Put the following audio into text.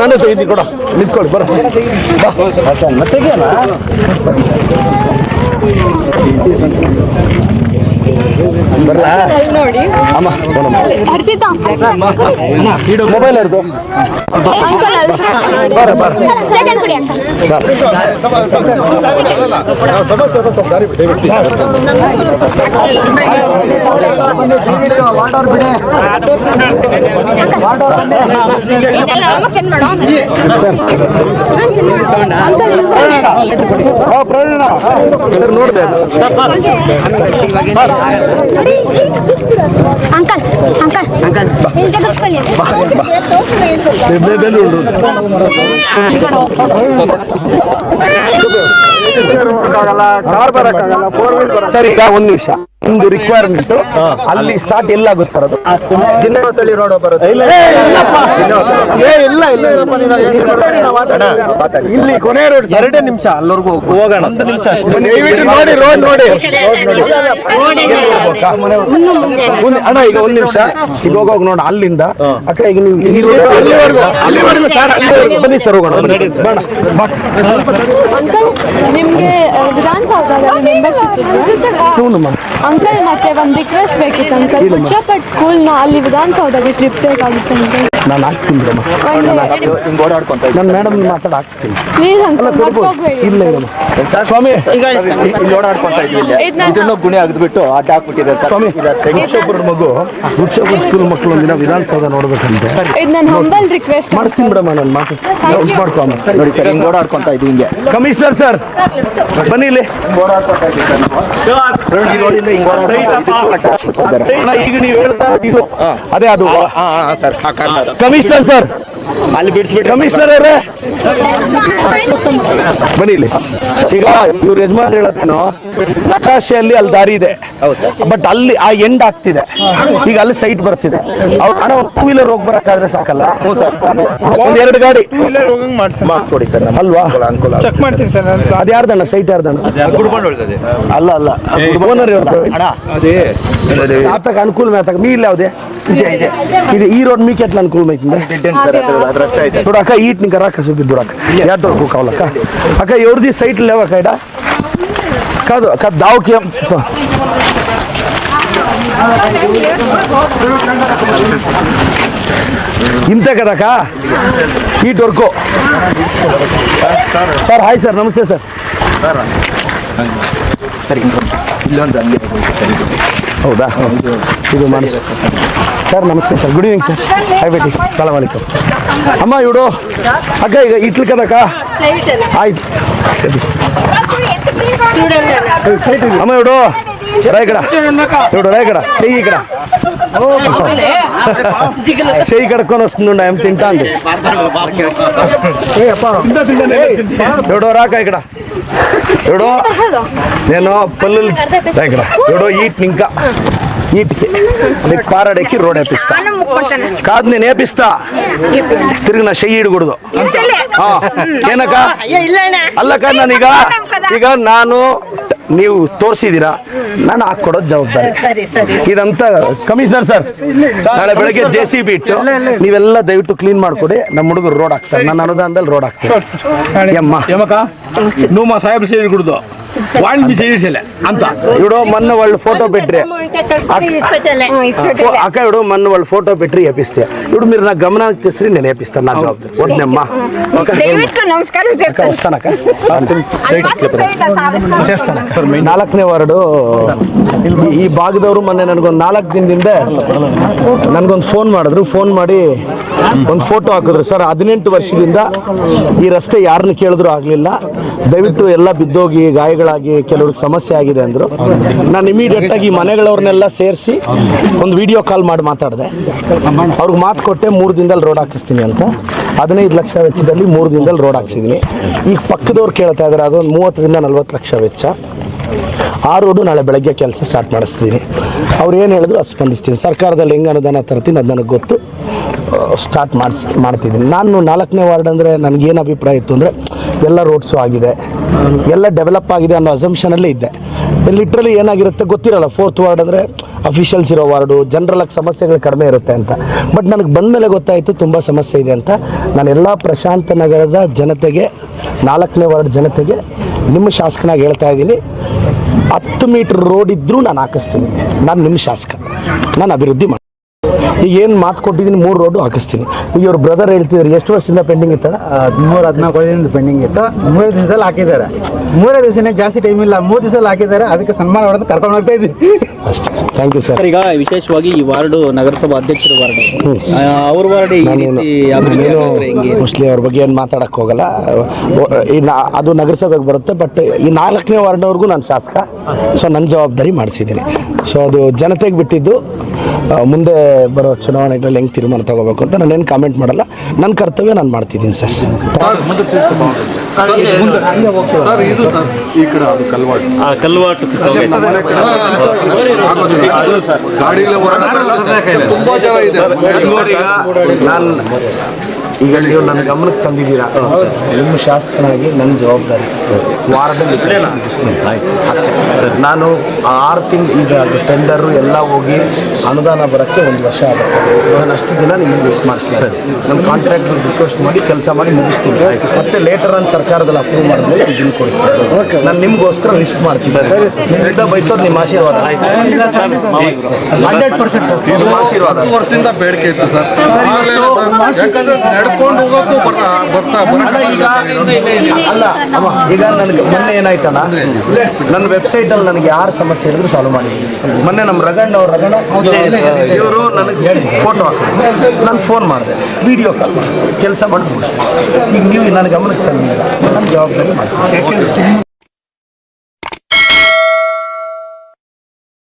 ನಾನೇ ತೆಗಿತೀನಿ ಕೊಡ. ನಿಂತ್ಕೊಳ್ಳಿ ಬರ. ಬಾ. ಬರಲಾ? ನೋಡಿ ಅಮ್ಮ ಮೊಬೈಲ್ ಇರ್ದು ಬರ ಬರ. ಸೆಕೆಂಡ್ ಕುಡಿ ಅಂಕಲ್ ಸರ್. ಸರ್. ನೋಡಿದೆ ಅಂಕಲ್ ಅಂಕಲ್. ಅಂಕಲ್. ಇಲ್ಲಿ ತೆಗೆಸ್ಕೊಳ್ಳಿ. ಉಂಡು. ಸರಿ ಈಗ ಒಂದು ನಿಮಿಷ. ಒಂದು ರಿಕ್ವೈರ್ಮೆಂಟ್ ಅಲ್ಲಿ ಸ್ಟಾರ್ಟ್ ಎಲ್ಲ ಆಗುತ್ತೆ ಸರ್ ಅದು. ರೋಡ್ ಬರುತ್ತೆ ಇಲ್ಲ ಇಲ್ಲ ಇಲ್ಲಿ ಕೊನೆ ರೋಡ್ ಎರಡೇ ನಿಮಿಷ ಅಲ್ಲಿವರೆಗೂ ಹೋಗೋಣ ಒಂದು ನಿಮಿಷ ದಯವಿಟ್ಟು ನೋಡಿ ರೋಡ್ ನೋಡಿ. ಒಂದು ಅಣ್ಣ ಈಗ ಒಂದ್ ನಿಮಿಷ. ಈಗ ಹೋಗೋಗ ನೋಡ ಅಲ್ಲಿಂದ. ಅಕ್ಕ ಈಗ ನೀವು ಬನ್ನಿ. ಸರ್. ಹೋಗೋಣ ನಿಮ್ಗೆ ಮೆಂಬರ್ಶಿಪ್. ಅಂಕಲ್ ಮತ್ತೆ ಒಂದು ರಿಕ್ವೆಸ್ಟ್ ಬೇಕಿತ್ತು ಅಂಕಲ್ ಕುಚ್ಚಪಟ್ ಸ್ಕೂಲ್ನ ಅಲ್ಲಿ ವಿಧಾನಸೌಧಕ್ಕೆ ಟ್ರಿಪ್ ಬೇಕಾಗಿತ್ತು ಅಂಕಲ್ ನಾನು ಹಾಕ್ಸ್ತೀನಿ. ಬಿಡಮ್ಮ ಹಿಂಗ್ ಓಡಾಡ್ಕೊಂತ ನಾನು ಮೇಡಮ್ ಮಾತಾಡಿ ಹಾಕ್ಸ್ತೀನಿ. ಪ್ಲೀಸ್ ಅಂಕಲ್ ಇಲ್ಲ ಇರಮ್ಮ ಸ್ವಾಮಿ. ಇಲ್ಲಿ ಓಡಾಡ್ಕೊಂತ ಇದ್ವಿ ಇಲ್ಲಿ. ಇದ್ ಇದನ್ನು ಗುಣಿ ಅಗ್ದ್ಬಿಟ್ಟು ಅಡ್ಡ ಹಾಕ್ಬಿಟ್ಟಿದೆ ಸರ್. ಸ್ವಾಮಿ ವೃಕ್ಷಪುರ ಮಗು ವೃಕ್ಷಪುರ ಸ್ಕೂಲ್ ಮಕ್ಕಳು ಒಂದಿನ ವಿಧಾನಸೌಧ ನೋಡ್ಬೇಕಂತೆ. ಇದು ನನ್ನ ಹಂಬಲ್ ರಿಕ್ವೆಸ್ಟ್ ಮಾಡಿಸ್ತೀನಿ ಬಿಡಮ್ಮ ನಾನು ಮಾತು ನೋಟ್ ಮಾಡ್ಕೊ ನೋಡಿ ಸರ್ ಹಿಂಗ್ ಓಡಾಡ್ಕೊಂತ ಇದ್ವಿ ಹಿಂಗೆ. ಕಮಿಷನರ್ ಸರ್ ಬನ್ನಿ ಇಲ್ಲಿ. ಓಡಾಡ್ಕೊಂತ ಇದ್ವಿ ಸರ್ ಹಾಕ್ಬಿಟ್ಟಿದ್ದಾರೆ. ಅಣ್ಣ, ಈಗ ನೀವು ಹೇಳ್ತಾ ಇದು ಅದೇ ಅದು ಹಾ ಹಾ ಸರ್ ಆ ಕಾರ್ನರ್. ಕಮಿಷನರ್ ಸರ್ ಅಲ್ಲಿ ಬಿಡಿಸ್ಬಿಟ್ಟು ಕಮಿಷನರ್ ಅವರೇ. ಬನ್ನಿ ಈಗ ಇವ್ರ ಯಜಮಾನ್ ಹೇಳೋದೇನು ನಕಾಶೆಯಲ್ಲಿ ಅಲ್ಲಿ ದಾರಿ ಇದೆ. ಬಟ್ ಅಲ್ಲಿ ಆ ಎಂಡ್ ಆಗ್ತಿದೆ. ಈಗ ಅಲ್ಲಿ ಸೈಟ್ ಬರ್ತಿದೆ. ಅವ್ರು ಹಣ ಟೂ ವೀಲರ್ ಹೋಗಿ ಬರಕ್ಕಾದ್ರೆ ಸಾಕಲ್ಲ? ಒಂದ್ ಎರಡು ಗಾಡಿ. ಮಾಡಿಸ್ಕೊಡಿ ಸರ್ ಅಲ್ವಾ? ಚೆಕ್ ಮಾಡ್ತೀನಿ ಯಾರ್ದಣ್ಣ? ಸೈಟ್ ಯಾರ್ದಣ್ಣ? ಅಲ್ಲ ಅಲ್ಲ. ಓನರ್ ಆತಕ್ಕೆ ಅನುಕೂಲ ಮೀ ಇಲ್ಲ ಯಾವ್ದೇ? ಇದೆ ಈ ರೋಡ್ ಮೀಕೆಟ್ಲ ಅನುಕೂಲ ಐತಿಂದ? ಇದ್ದೇನೆ ಸರ್ ಅದು ಅದು రస్తా ಇದೆ చూడు అక్క ఈట్ ఇంకా రాక చూపిద్దు అక్క ఎక్కడ కావాలక్క అక్క ఎవరిది సైట్ లేవా అక్క ఈడ కాదు అక్క దావుకి ఏం- ఇంతే కదక్క ఈట్ వరకు సార్ హాయ్ సార్ నమస్తే సార్ ಸರ್ ಹಿಂಗ್ ಇಲ್ಲೊಂದು ಹಂಗೆ ಸರ್ ಇದು. ಹೌದಾ ಇದು ಮನಸ್ಸು సార్ నమస్తే sir. Good evening sir hi బెటీ సలాం అలైకం అమ్మ ఇవిడు. అక్క ఇక ఇట్లు కదక్క అమ్మ ఇవిడు. రా ఇక్కడ. ఇవిడు రా ఇక్కడ. చెయ్యి ఇక్కడ. చెయ్యి కడుక్కొని వస్తుందండి తింటా తింటాండి ఇవిడు రాక ఇక్కడ. ఇవిడు నేను పల్లెలు రా ఇక్కడ ఇవిడు ఈట్ని ఇంకా ఈట్కి నీకు పారాడెక్కి రోడ్ వేపిస్తా కాదు నేను వేపిస్తా తిరిగి నా చెయ్యి ఇడకూడదు ఆ, ಏನಕ್ಕ ಅಲ್ಲಕ್ಕ ನಾನೀಗ ಈಗ ನಾನು ನೀವು ತೋರಿಸಿದ್ದೀರಾ? ನಾನು ಹಾಕೊಡೋದು ಜವಾಬ್ದಾರಿ. ಇದಂತ ಕಮಿಷನರ್ ಸರ್. ನಾಳೆ ಬೆಳಗ್ಗೆ ಜೆ ಸಿ ಬಿ ಇಟ್ಟು ನೀವೆಲ್ಲ ದಯವಿಟ್ಟು ಕ್ಲೀನ್ ಮಾಡಿಕೊಡಿ. ನಮ್ಮ ಹುಡುಗರು ರೋಡ್ ಹಾಕ್ತಾರೆ. ನನ್ನ ಅನುದಾನದಲ್ಲಿ ರೋಡ್ ಹಾಕ್ತಾರೆ. ಯಮ್ಮ. ಯಮಕ ನಮ್ಮ ಸಾಹೇಬ್ ಸೇರಿ వాడిని మీ చేసేలే అంత ಇವ್ಡು ಮೊನ್ನ ಒಳ್ಳೆ ಫೋಟೋ ಬಿಟ್ರಿ ఫో- అక్క ఇవిడు మొన్న వాళ్ళు ఫోటో పెట్టి వేపిస్తే ఇప్పుడు మీరు నా గమనానికి తెచ్చి నేను వేపిస్తాను నా జవాబు వద్దమ్మా నమస్కారం అక్క వస్తానక్క చేస్తాను ನಾಲ್ಕನೇ ವಾರ್ಡು ಈ- ಈ ಭಾಗದವರು ಮೊನ್ನೆ ನನಗೊಂದು ನಾಲ್ಕು ದಿನದಿಂದ ನನಗೊಂದು ಫೋನ್ ಮಾಡಿದ್ರು ಫೋನ್ ಮಾಡಿ ಒಂದು ಫೋಟೋ ಹಾಕಿದ್ರು ಸರ್ ಹದಿನೆಂಟು ವರ್ಷದಿಂದ ಈ ರಸ್ತೆ ಯಾರನ್ನ ಕೇಳಿದ್ರು ಆಗಲಿಲ್ಲ ದಯವಿಟ್ಟು ಎಲ್ಲ ಬಿದ್ದೋಗಿ ಗಾಯಗಳಾಗಿ ಕೆಲವ್ರಿಗೆ ಸಮಸ್ಯೆ ಆಗಿದೆ ಅಂದರು. ನಾನು ಇಮಿಡಿಯೇಟ್ ಆಗಿ ಮನೆಗಳವ್ರನ್ನೆಲ್ಲ ಸೇರಿಸಿ ಒಂದು ವಿಡಿಯೋ ಕಾಲ್ ಮಾಡಿ ಮಾತಾಡಿದೆ. ಅವ್ರಿಗೆ ಮಾತು ಕೊಟ್ಟೆ, ಮೂರು ದಿನದಲ್ಲಿ ರೋಡ್ ಹಾಕಿಸ್ತೀನಿ ಅಂತ. ಹದಿನೈದು ಲಕ್ಷ ವೆಚ್ಚದಲ್ಲಿ ಮೂರು ದಿನದಲ್ಲಿ ರೋಡ್ ಹಾಕ್ಸಿದ್ದೀನಿ ಈಗ ಪಕ್ಕದವ್ರು ಕೇಳ್ತಾ ಇದ್ದಾರೆ ಅದೊಂದು ಮೂವತ್ತರಿಂದ ನಲ್ವತ್ತು ಲಕ್ಷ ವೆಚ್ಚ. ಆ ರೋಡು ನಾಳೆ ಬೆಳಗ್ಗೆ ಕೆಲಸ ಸ್ಟಾರ್ಟ್ ಮಾಡಿಸ್ತೀನಿ. ಅವ್ರು ಏನು ಹೇಳಿದ್ರು ಅದು ಸ್ಪಂದಿಸ್ತೀನಿ. ಸರ್ಕಾರದಲ್ಲಿ ಹೆಂಗೆ ಅನುದಾನ ತರ್ತೀನಿ ಅದು ನನಗೆ ಗೊತ್ತು. ಸ್ಟಾರ್ಟ್ ಮಾಡಿಸಿ ಮಾಡ್ತಿದ್ದೀನಿ ನಾನು ನಾಲ್ಕನೇ ವಾರ್ಡ್ ಅಂದರೆ ನನಗೇನು ಅಭಿಪ್ರಾಯ ಇತ್ತು ಅಂದರೆ, ಎಲ್ಲ ರೋಡ್ಸು ಆಗಿದೆ. ಎಲ್ಲ ಡೆವಲಪ್ ಆಗಿದೆ ಅನ್ನೋ ಅಸಂಪ್ಷನಲ್ಲೇ ಇದ್ದೆ. ಲಿಟ್ರಲಿ ಏನಾಗಿರುತ್ತೆ ಗೊತ್ತಿರಲ್ಲ ಫೋರ್ತ್ ವಾರ್ಡ್ ಅಂದರೆ ಅಫಿಷಿಯಲ್ಸ್ ಇರೋ ವಾರ್ಡು ಜನರಲಾಗಿ ಸಮಸ್ಯೆಗಳು ಕಡಿಮೆ ಇರುತ್ತೆ ಅಂತ. ಬಟ್ ನನಗೆ ಬಂದ ಮೇಲೆ ಗೊತ್ತಾಯಿತು, ತುಂಬ ಸಮಸ್ಯೆ ಇದೆ ಅಂತ. ನಾನು ಎಲ್ಲ ಪ್ರಶಾಂತ ನಗರದ ಜನತೆಗೆ, ನಾಲ್ಕನೇ ವಾರ್ಡ್ ಜನತೆಗೆ ನಿಮ್ಮ ಶಾಸಕನಾಗಿ ಹೇಳ್ತಾ ಇದ್ದೀನಿ, ಹತ್ತು ಮೀಟ್ರ್ ರೋಡ್ ಇದ್ದರೂ ನಾನು ಹಾಕಿಸ್ತೀನಿ. ನಾನು ನಿಮ್ಮ ಶಾಸಕ. ನಾನು ಅಭಿವೃದ್ಧಿ ಮಾಡಿ ಈಗ ಏನು ಮಾತು ಕೊಟ್ಟಿದ್ದೀನಿ ಮೂರು ರೋಡು ಹಾಕಿಸ್ತೀನಿ. ಈಗ ಇವ್ರ ಬ್ರದರ್ ಹೇಳ್ತಿದ್ರು ಎಷ್ಟು ವರ್ಷದಿಂದ ಪೆಂಡಿಂಗ್ ಇತ್ತ ಹದಿಮೂರು ಹದಿನಾಲ್ಕು ವರ್ಷದಿಂದ ಪೆಂಡಿಂಗ್ ಇತ್ತು. ಮೂರೇ ದಿವಸದಲ್ಲಿ ಹಾಕಿದ್ದಾರೆ. ಮೂರೇ ದಿವಸನೇ ಜಾಸ್ತಿ ಟೈಮ್ ಇಲ್ಲ ಮೂರು ದಿವಸದಲ್ಲಿ ಹಾಕಿದ್ದಾರೆ. ಅದಕ್ಕೆ ಸನ್ಮಾನ ಹೊಡೆದು ಕರ್ಕೊಂಡು ಹೋಗ್ತಾ ಇದ್ದೀನಿ. ಅಷ್ಟೇ. ಥ್ಯಾಂಕ್ ಯು ಸರ್ ಸರ್ ಈಗ ವಿಶೇಷವಾಗಿ ಈ ವಾರ್ಡು ನಗರಸಭಾ ಅಧ್ಯಕ್ಷರ ವಾರ್ಡ್. ಅವ್ರ ವಾರ್ಡ್ ಏನು ನಾನೇನು ಮೋಸ್ಟ್ಲಿ ಅವ್ರ ಬಗ್ಗೆ ಏನು ಮಾತಾಡಕ್ಕೆ ಹೋಗಲ್ಲ. ಅದು ನಗರಸಭೆಗೆ ಬರುತ್ತೆ ಬಟ್ ಈ ನಾಲ್ಕನೇ ವಾರ್ಡ್ನವ್ರಿಗೂ ನಾನು ಶಾಸಕ. ಸೊ ನನ್ನ ಜವಾಬ್ದಾರಿ ಮಾಡಿಸಿದ್ದೀನಿ. ಸೊ ಅದು ಜನತೆಗೆ ಬಿಟ್ಟಿದ್ದು ಮುಂದೆ ಬರೋ ಚುನಾವಣೆಗಳಲ್ಲಿ ಹೆಂಗೆ ತೀರ್ಮಾನ ತಗೋಬೇಕು ಅಂತ ನಾನೇನು ಕಾಮೆಂಟ್ ಮಾಡಲ್ಲ. ನನ್ನ ಕರ್ತವ್ಯ ನಾನು ಮಾಡ್ತಿದ್ದೀನಿ ಸರ್. ಈ ಕಡೆ ಅದು ಕಲ್ವಾಡ ಕಲ್ವಾಟು ತುಂಬಾ ಜನ ಇದೆ. ನಾನು ಈಗ ನೀವು ನನ್ನ ಗಮನಕ್ಕೆ ತಂದಿದ್ದೀರಾ? ನಿಮ್ಮ ಶಾಸಕನಾಗಿ ನನ್ನ ಜವಾಬ್ದಾರಿ. ವಾರದಲ್ಲಿ. ಅಷ್ಟೇ. ನಾನು ಆರು ತಿಂಗಳು ಈಗ ಟೆಂಡರು ಎಲ್ಲ ಹೋಗಿ ಅನುದಾನ ಬರೋಕ್ಕೆ ಒಂದು ವರ್ಷ ಆಗುತ್ತೆ. ನಾನು ಅಷ್ಟು ದಿನ ನಿಮಗೆ ವೇಟ್ ಸರ್. ನನ್ನ ಕಾಂಟ್ರಾಕ್ಟ್ ರಿಕ್ವೆಸ್ಟ್ ಮಾಡಿ ಕೆಲಸ ಮಾಡಿ ಮುಗಿಸ್ತೀನಿ. ಮತ್ತೆ ಲೇಟರ್ ಆನ್ ಸರ್ಕಾರದಲ್ಲಿ ಅಪ್ರೂವ್ ಮಾಡಿದ್ರೆ ಬಿಲ್ ಕೊಡಿಸ್ತೀನಿ. ನಾನು ನಿಮಗೋಸ್ಕರ ರಿಸ್ಕ್ ಮಾಡ್ತೀನಿ. ನಿಮ್ಮಿಂದ ಬಯಸೋದು ನಿಮ್ಮ ಆಶೀರ್ವಾದ. Hundred percent. ನಿಮ್ಮ ಆಶೀರ್ವಾದ. ವರ್ಷದಿಂದ ಬೇಡಿಕೆ ಇತ್ತು ಸರ್. ಯಾಕಂದ್ರೆ ಹೋಗೋಕ್ಕೂ ಬರ್ತಾ ಬರ್ತಾ ಅಲ್ಲ, ಈಗ ಅಲ್ಲ ಅಮ್ಮ, ಈಗ ನನಗೆ ಮೊನ್ನೆ ಏನಾಯ್ತಲ್ಲ ನನ್ನ ವೆಬ್ಸೈಟ್ ಅಲ್ಲಿ ನನಗೆ ಯಾರು ಸಮಸ್ಯೆ ಇದ್ರು ಸಾಲ್ವ್ ಮಾಡಿ. ಮೊನ್ನೆ ನಮ್ಮ ರಗಣ್ಣ ಅವ್ರ ರಗಣ್ಣ ಇವರು ನನಗೆ ಫೋಟೋ ಹಾಕಿದ್ರು. ನಾನು ಫೋನ್ ಮಾಡಿದೆ. ವಿಡಿಯೋ ಕಾಲ್ ಮಾಡಿದೆ. ಕೆಲಸ ಮಾಡಿ ಮುಗಿಸ್ತೀನಿ ಈಗ ನೀವು ನನ್ನ ಗಮನಕ್ಕೆ ತಂದಿಲ್ಲ ನನ್ನ ಜವಾಬ್ದಾರಿ ಮಾಡ್ತೀನಿ.